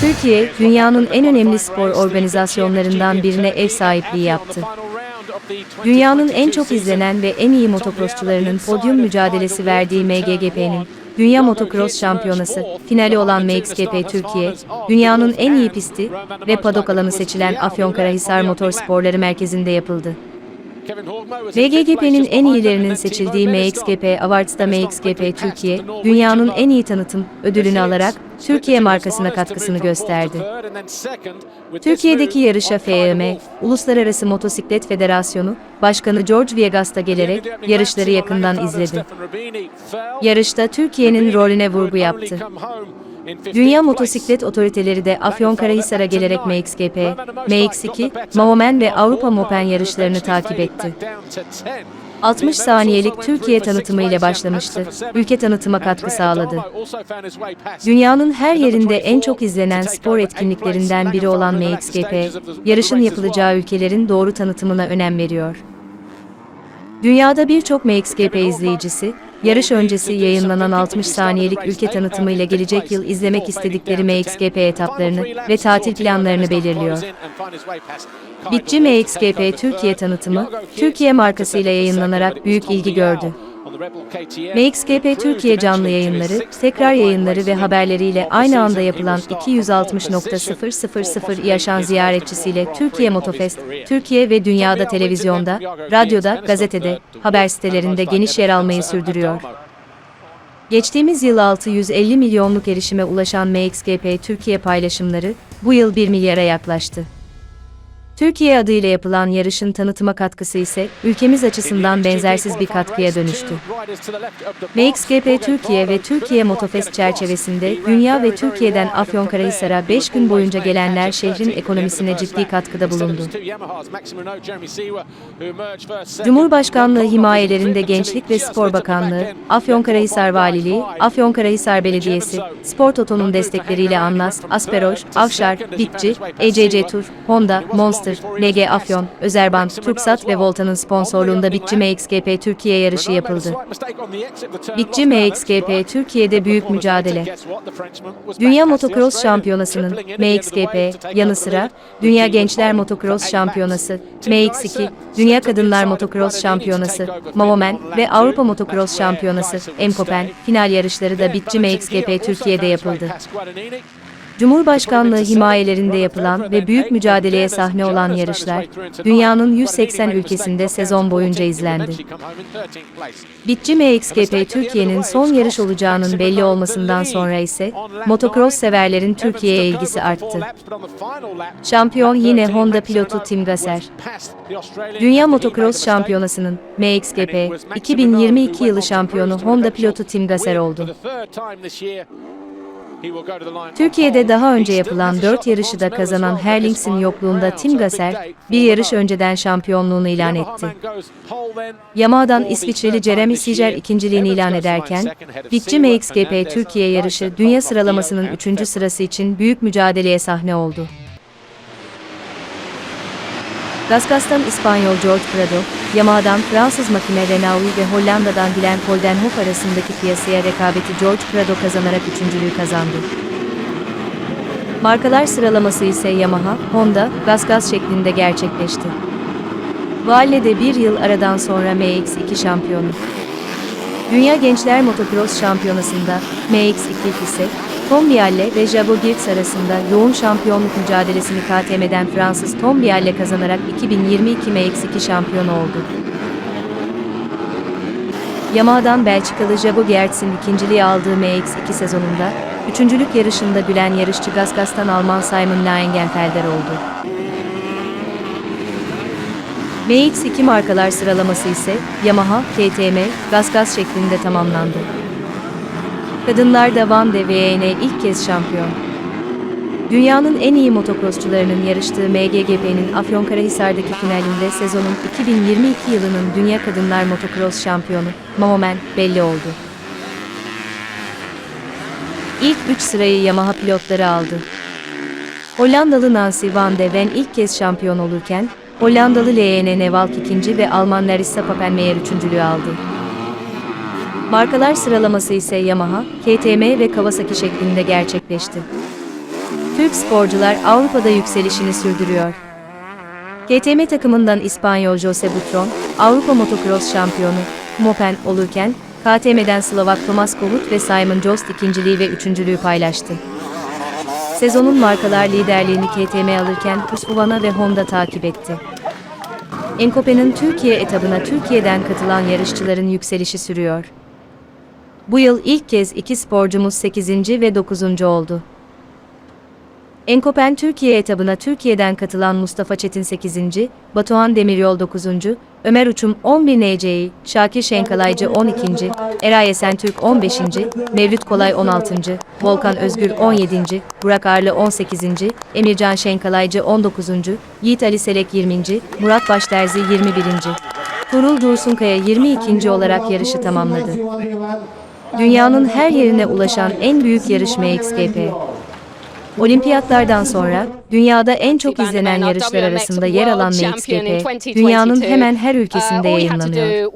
Türkiye, dünyanın en önemli spor organizasyonlarından birine ev sahipliği yaptı. Dünyanın en çok izlenen ve en iyi motocrossçularının podyum mücadelesi verdiği MGGP'nin Dünya Motocross Şampiyonası finali olan MXGP Türkiye, dünyanın en iyi pisti ve padok alanı seçilen Afyonkarahisar Motorsporları Merkezi'nde yapıldı. VGGP'nin en iyilerinin seçildiği MXGP Awards'da MXGP Türkiye, dünyanın en iyi tanıtım ödülünü alarak Türkiye markasına katkısını gösterdi. Türkiye'deki yarışa FEM, Uluslararası Motosiklet Federasyonu, Başkanı George Viegas da gelerek yarışları yakından izledi. Yarışta Türkiye'nin rolüne vurgu yaptı. Dünya motosiklet otoriteleri de Afyonkarahisar'a gelerek MXGP, MX2, Mahomen ve Avrupa Mopen yarışlarını takip etti. 60 saniyelik Türkiye tanıtımı ile başlamıştı. Ülke tanıtıma katkı sağladı. Dünyanın her yerinde en çok izlenen spor etkinliklerinden biri olan MXGP, yarışın yapılacağı ülkelerin doğru tanıtımına önem veriyor. Dünyada birçok MXGP izleyicisi, yarış öncesi yayınlanan 60 saniyelik ülke tanıtımıyla gelecek yıl izlemek istedikleri MXGP etaplarını ve tatil planlarını belirliyor. Bitçi MXGP Türkiye tanıtımı, Türkiye markasıyla yayınlanarak büyük ilgi gördü. MXGP Türkiye canlı yayınları, tekrar yayınları ve haberleriyle aynı anda yapılan 260.000 yaşan ziyaretçisiyle Türkiye Motofest, Türkiye ve dünyada televizyonda, radyoda, gazetede, haber sitelerinde geniş yer almayı sürdürüyor. Geçtiğimiz yıl 650 milyonluk erişime ulaşan MXGP Türkiye paylaşımları, bu yıl 1 milyara yaklaştı. Türkiye adıyla yapılan yarışın tanıtıma katkısı ise ülkemiz açısından benzersiz bir katkıya dönüştü. MXGP Türkiye ve Türkiye Motofest çerçevesinde dünya ve Türkiye'den Afyonkarahisar'a 5 gün boyunca gelenler şehrin ekonomisine ciddi katkıda bulundu. Cumhurbaşkanlığı himayelerinde Gençlik ve Spor Bakanlığı, Afyonkarahisar Valiliği, Afyonkarahisar Belediyesi, Spor Toto'nun destekleriyle Anlas, Asperoj, Avşar, Bitçi, ECC Tur, Honda, Monster, LG Afyon, Özerband, Turksat ve Volta'nın sponsorluğunda Bitçi MXGP Türkiye yarışı yapıldı. Bitçi MXGP Türkiye'de büyük mücadele. Dünya Motocross Şampiyonası'nın MXGP yanı sıra Dünya Gençler Motocross Şampiyonası, MX2, Dünya Kadınlar Motocross Şampiyonası, Mavomen ve Avrupa Motocross Şampiyonası, Emkopen, final yarışları da Bitçi MXGP Türkiye'de yapıldı. Cumhurbaşkanlığı himayelerinde yapılan ve büyük mücadeleye sahne olan yarışlar, dünyanın 180 ülkesinde sezon boyunca izlendi. Bitçi MXGP Türkiye'nin son yarış olacağının belli olmasından sonra ise, motocross severlerin Türkiye'ye ilgisi arttı. Şampiyon yine Honda pilotu Tim Gasser. Dünya Motocross Şampiyonası'nın MXGP 2022 yılı şampiyonu Honda pilotu Tim Gasser oldu. Türkiye'de daha önce yapılan 4 yarışı da kazanan Herlings'in yokluğunda Tim Gasser, bir yarış önceden şampiyonluğunu ilan etti. Yamaha'dan İsviçreli Jeremy Siger ikinciliğini ilan ederken, Bitçi MXGP Türkiye yarışı dünya sıralamasının 3. sırası için büyük mücadeleye sahne oldu. Gasgas'tan İspanyol George Prado, Yamaha'dan Fransız makine Renault ve Hollanda'dan Glenn Koldenhoff arasındaki piyasaya rekabeti George Prado kazanarak üçüncülüğü kazandı. Markalar sıralaması ise Yamaha, Honda, Gasgas şeklinde gerçekleşti. Valle'de bir yıl aradan sonra MX2 şampiyonu. Dünya Gençler Motocross Şampiyonası'nda MX2 ise Tom Bialle ve Jabo Girts arasında yoğun şampiyonluk mücadelesini KTM'den Fransız Tom Bialle kazanarak 2022 MX2 şampiyonu oldu. Yamaha'dan Belçikalı Jabo Gerts'in ikinciliği aldığı MX2 sezonunda, üçüncülük yarışında gülen yarışçı Gasgas'tan Alman Simon Langenfelder oldu. MX2 markalar sıralaması ise Yamaha, KTM, Gasgas şeklinde tamamlandı. Kadınlar da Van de VN ilk kez şampiyon. Dünyanın en iyi motokrossçularının yarıştığı MGGP'nin Afyonkarahisar'daki finalinde sezonun 2022 yılının Dünya Kadınlar Motocross şampiyonu Mahomen belli oldu. İlk 3 sırayı Yamaha pilotları aldı. Hollandalı Nancy van de Ven ilk kez şampiyon olurken, Hollandalı Leene Nevalk ikinci ve Alman Larissa Papenmeyer üçüncülüğü aldı. Markalar sıralaması ise Yamaha, KTM ve Kawasaki şeklinde gerçekleşti. Türk sporcular Avrupa'da yükselişini sürdürüyor. KTM takımından İspanyol Jose Butron, Avrupa Motocross şampiyonu, Mopen olurken, KTM'den Slovak Tomas Kohut ve Simon Jost ikinciliği ve üçüncülüğü paylaştı. Sezonun markalar liderliğini KTM alırken Husqvarna ve Honda takip etti. Enkope'nin Türkiye etabına Türkiye'den katılan yarışçıların yükselişi sürüyor. Bu yıl ilk kez iki sporcumuz 8. ve 9. oldu. Enkopen Türkiye etabına Türkiye'den katılan Mustafa Çetin 8. Batuhan Demiryol 9. Ömer Uçum 11 NC'yi, Şakir Şenkalaycı 12. Eray Esentürk 15. Mevlüt Kolay 16. Volkan Özgür 17. Burak Arlı 18. Emircan Şenkalaycı 19. Yiğit Ali Selek 20. Murat Başterzi 21. Turul Dursunkaya 22. olarak yarışı tamamladı. Dünyanın her yerine ulaşan en büyük yarış MXGP. Olimpiyatlardan sonra dünyada en çok izlenen yarışlar arasında yer alan MXGP, dünyanın hemen her ülkesinde yayınlanıyor.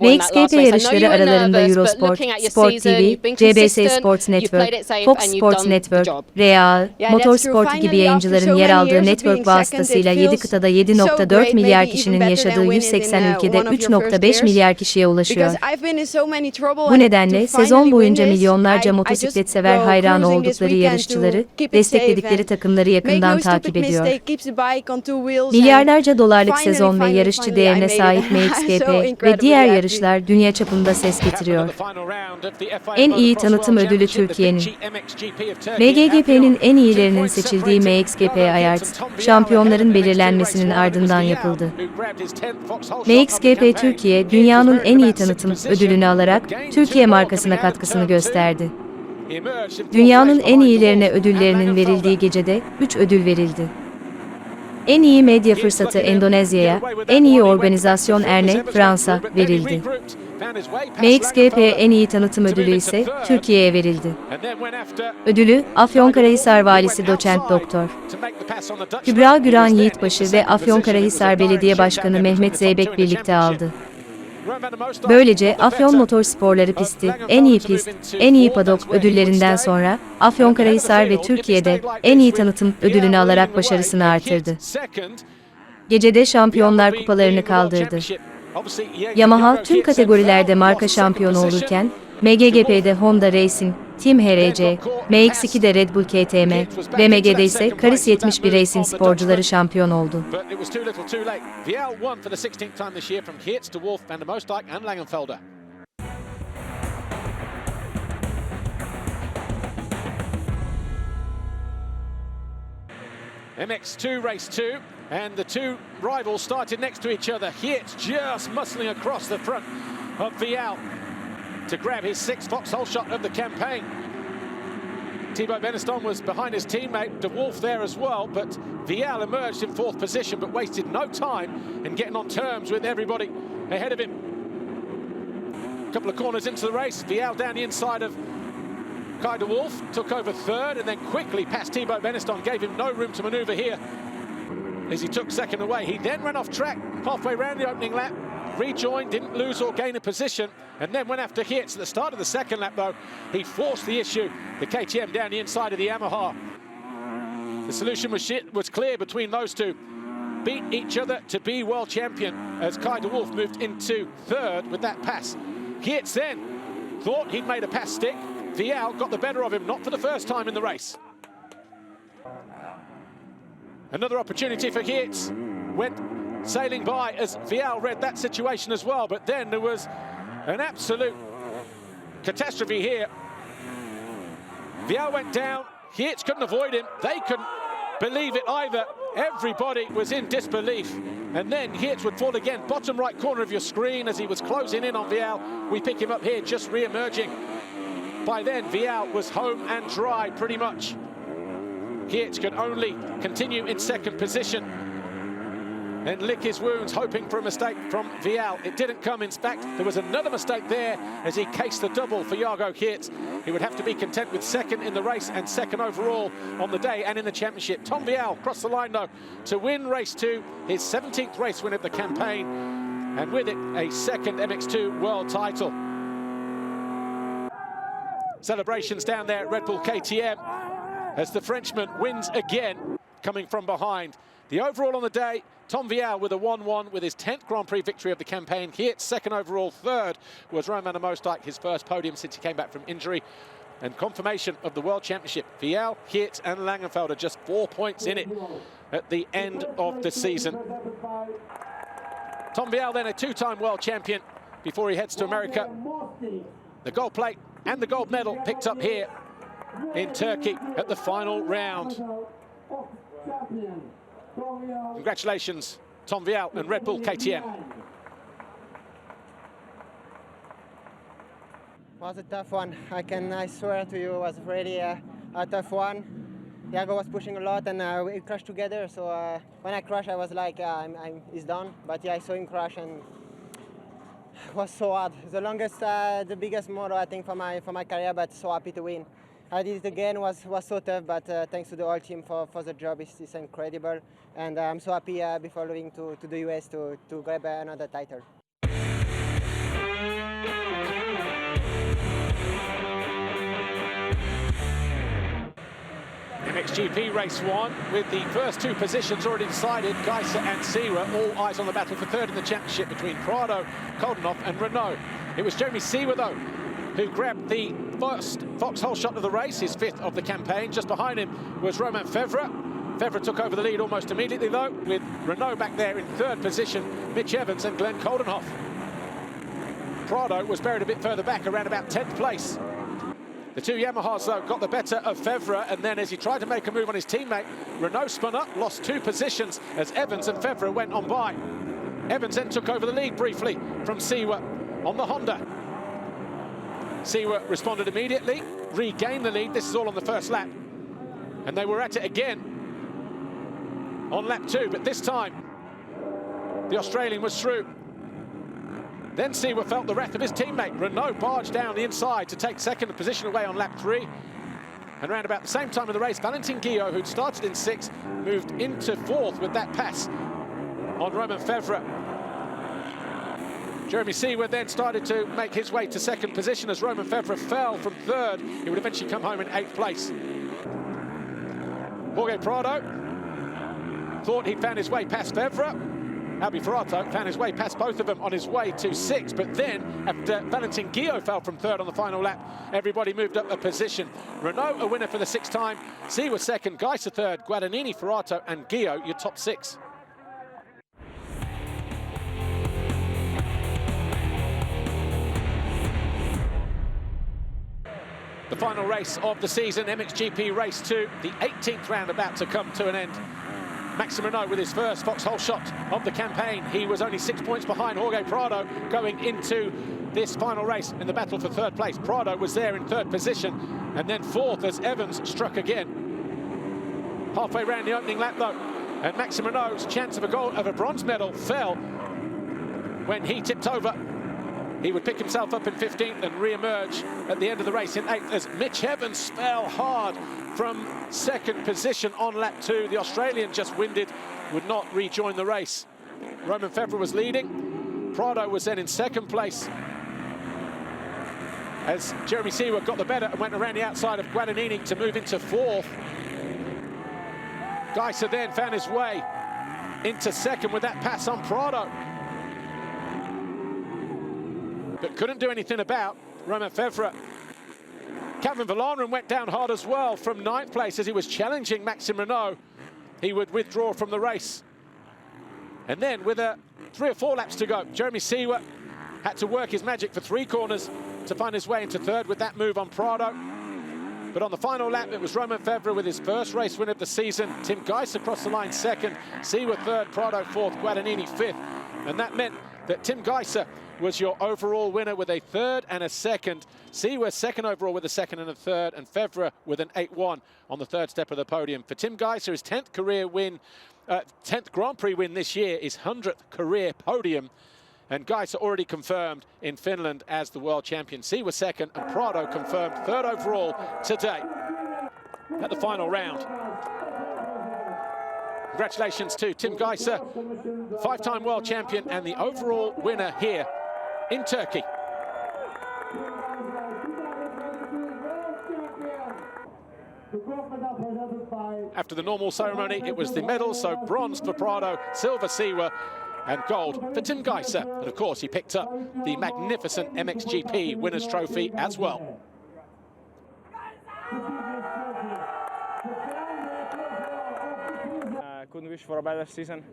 MXGP yarışları aralarında Eurosport, Sport TV, CBS Sports Network, Fox Sports Network, REA, Motorsport gibi yayıncıların yer aldığı network vasıtasıyla 7 kıtada 7.4 milyar kişinin yaşadığı 180 ülkede 3.5 milyar kişiye ulaşıyor. Bu nedenle sezon boyunca milyonlarca motosiklet sever hayran oldukları yarışçıları, destekledikleri takımları yakından takip ediyor. Milyarlarca dolarlık sezon ve yarışçı değerine sahip MXGP ve diğer yarışlar dünya çapında ses getiriyor. En iyi tanıtım ödülü Türkiye'nin. MGGP'nin en iyilerinin seçildiği MXGP Awards, şampiyonların belirlenmesinin ardından yapıldı. MXGP Türkiye, dünyanın en iyi tanıtım ödülünü alarak Türkiye markasına katkısını gösterdi. Dünyanın en iyilerine ödüllerinin verildiği gecede 3 ödül verildi. En iyi medya fırsatı Endonezya'ya, en iyi organizasyon Erne, Fransa verildi. MXGP en iyi tanıtım ödülü ise Türkiye'ye verildi. Ödülü Afyonkarahisar Valisi Doçent Doktor Kübra Güran Yiğitbaşı ve Afyonkarahisar Belediye Başkanı Mehmet Zeybek birlikte aldı. Böylece Afyon Motorsporları pisti, en iyi pist, en iyi padok ödüllerinden sonra Afyonkarahisar ve Türkiye'de en iyi tanıtım ödülünü alarak başarısını artırdı. Gecede şampiyonlar kupalarını kaldırdı. Yamaha tüm kategorilerde marka şampiyonu olurken, MGGP'de Honda Racing, Team HRC, MX2'de Red Bull KTM ve MG'de ise Karis 71 Racing sporcuları şampiyon oldu. But it was too little too late. Vial won for the 16th time this year from Geertz to Wolf, Van der Moosdijk and Langenfelder. MX2 race two, and the two rivals started next to each other. Geertz just muscling across the front of Vial to grab his sixth foxhole shot of the campaign. Thibaut Beneston was behind his teammate De Wolf there as well, but Vial emerged in fourth position, but wasted no time in getting on terms with everybody ahead of him. A couple of corners into the race, Vial down the inside of Kai De Wolf, took over third, and then quickly passed Thibaut Beneston, gave him no room to manoeuvre here as he took second away. He then ran off track halfway round the opening lap, rejoined, didn't lose or gain a position, and then went after Hitz. At the start of the second lap, though, he forced the issue, the KTM down the inside of the Yamaha. The solution was, was clear between those two. Beat each other to be world champion as Kai de Wolf moved into third with that pass. Hitz then thought he'd made a pass stick. Vial got the better of him, not for the first time in the race. Another opportunity for Hitz. Went sailing by as Vial read that situation as well. But then there was an absolute catastrophe here. Vial went down. Hitz couldn't avoid him. They couldn't believe it either. Everybody was in disbelief. And then Hitz would fall again, bottom right corner of your screen as he was closing in on Vial. We pick him up here, just re-emerging. By then, Vial was home and dry pretty much. Hitz could only continue in second position and lick his wounds, hoping for a mistake from Vial. It didn't come. In fact, there was another mistake there as he cased the double for Jago Hitz. He would have to be content with second in the race and second overall on the day and in the championship. Tom Vial crossed the line, though, to win race two, his 17th race win of the campaign, and with it, a second MX2 world title. Celebrations down there at Red Bull KTM. as the Frenchman wins again, coming from behind. The overall on the day, Tom Vial with a 1-1 with his 10th Grand Prix victory of the campaign. Hit second overall, third was Roman Amosdijk, his first podium since he came back from injury. And confirmation of the World Championship. Vial, Hit and Langenfeld are just four points in it at the end of the season. Tom Vial then a two-time world champion before he heads to America. The gold plate and the gold medal picked up here in Turkey at the final round. Congratulations, Tom Vial and Red Bull KTM. was a tough one. I can, I swear to you, it was really uh, a tough one. Iago was pushing a lot and uh, we crashed together. So uh, when I crashed, I was like, uh, I'm, I'm, he's done. But yeah, I saw him crash and it was so hard. The longest, uh, the biggest moto I think for my for my career, but so happy to win. I did it again. was was so tough, but uh, thanks to the whole team for, for the job. It's, it's incredible, and uh, I'm so happy uh, before leaving to, to the US to to grab another title. MXGP race one with the first two positions already decided. Geiser and Seawer, all eyes on the battle for third in the championship between Prado, Koldenhoff and Renault. It was Jeremy Seawer though who grabbed the first foxhole shot of the race, his fifth of the campaign. Just behind him was Roman Fevre. Fevre took over the lead almost immediately though, with Renault back there in third position, Mitch Evans and Glenn Koldenhoff. Prado was buried a bit further back, around about 10th place. The two Yamahas, though, got the better of Fevre, and then as he tried to make a move on his teammate, Renault spun up, lost two positions as Evans and Fevre went on by. Evans then took over the lead briefly from Seawer on the Honda. Seawer responded immediately, regained the lead. This is all on the first lap. And they were at it again on lap two, but this time the Australian was through. Then Seawer felt the wrath of his teammate. Renault barged down the inside to take second position away on lap three. And around about the same time in the race, Valentin Guillot, who'd started in sixth, moved into fourth with that pass on Roman Fevre. Jeremy Seawer then started to make his way to second position as Roman Fevre fell from third. He would eventually come home in eighth place. Jorge Prado thought he'd found his way past Fevre. Albi Ferrato found his way past both of them on his way to six, but then after Valentin Guillot fell from third on the final lap, everybody moved up a position. Renault a winner for the sixth time, Seawer second, Geiser third, Guadagnini, Ferrato and Guillot your top six. The final race of the season, MXGP Race 2, the 18th round about to come to an end. Maxim Renault with his first foxhole shot of the campaign. He was only six points behind Jorge Prado going into this final race in the battle for third place. Prado was there in third position and then fourth as Evans struck again. Halfway round the opening lap though, and Maxim Renault's chance of a gold of a bronze medal fell when he tipped over. He would pick himself up in 15th and re-emerge at the end of the race in 8th as Mitch Evans fell hard from second position on lap two. The Australian just winded, would not rejoin the race. Roman Fevre was leading. Prado was then in second place as Jeremy Seawer got the better and went around the outside of Guadagnini to move into fourth. Geiser then found his way into second with that pass on Prado. But couldn't do anything about Romain Fevre. Calvin Villanoren went down hard as well from ninth place as he was challenging Maxim Renault. He would withdraw from the race. And then with a three or four laps to go, Jeremy Seawer had to work his magic for three corners to find his way into third with that move on Prado. But on the final lap, it was Roman Fevre with his first race win of the season. Tim Geiss across the line second, Seawer third, Prado fourth, Guadagnini fifth. And that meant that Tim Geiser was your overall winner with a third and a second. Seawer second overall with a second and a third, and Fevre with an 8-1 on the third step of the podium. For Tim Geiser, his 10th career win, uh, 10th Grand Prix win this year, his 100th career podium. And Geiser already confirmed in Finland as the world champion. Seawer second, and Prado confirmed third overall today at the final round. Congratulations to Tim Geiser, five-time world champion and the overall winner here in Turkey. After the normal ceremony, it was the medals, so bronze for Prado, silver Siwa, and gold for Tim Geiser. And of course, he picked up the magnificent MXGP Winners' Trophy as well. I couldn't wish for a better season.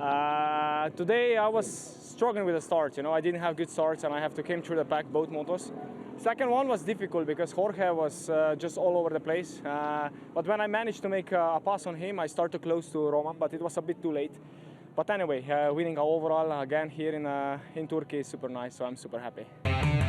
Uh, today I was struggling with the start. You know, I didn't have good starts, and I have to came through the pack both motos. Second one was difficult because Jorge was uh, just all over the place. Uh, but when I managed to make a pass on him, I started close to Roman, but it was a bit too late. But anyway, uh, winning overall again here in uh, in Turkey is super nice, so I'm super happy.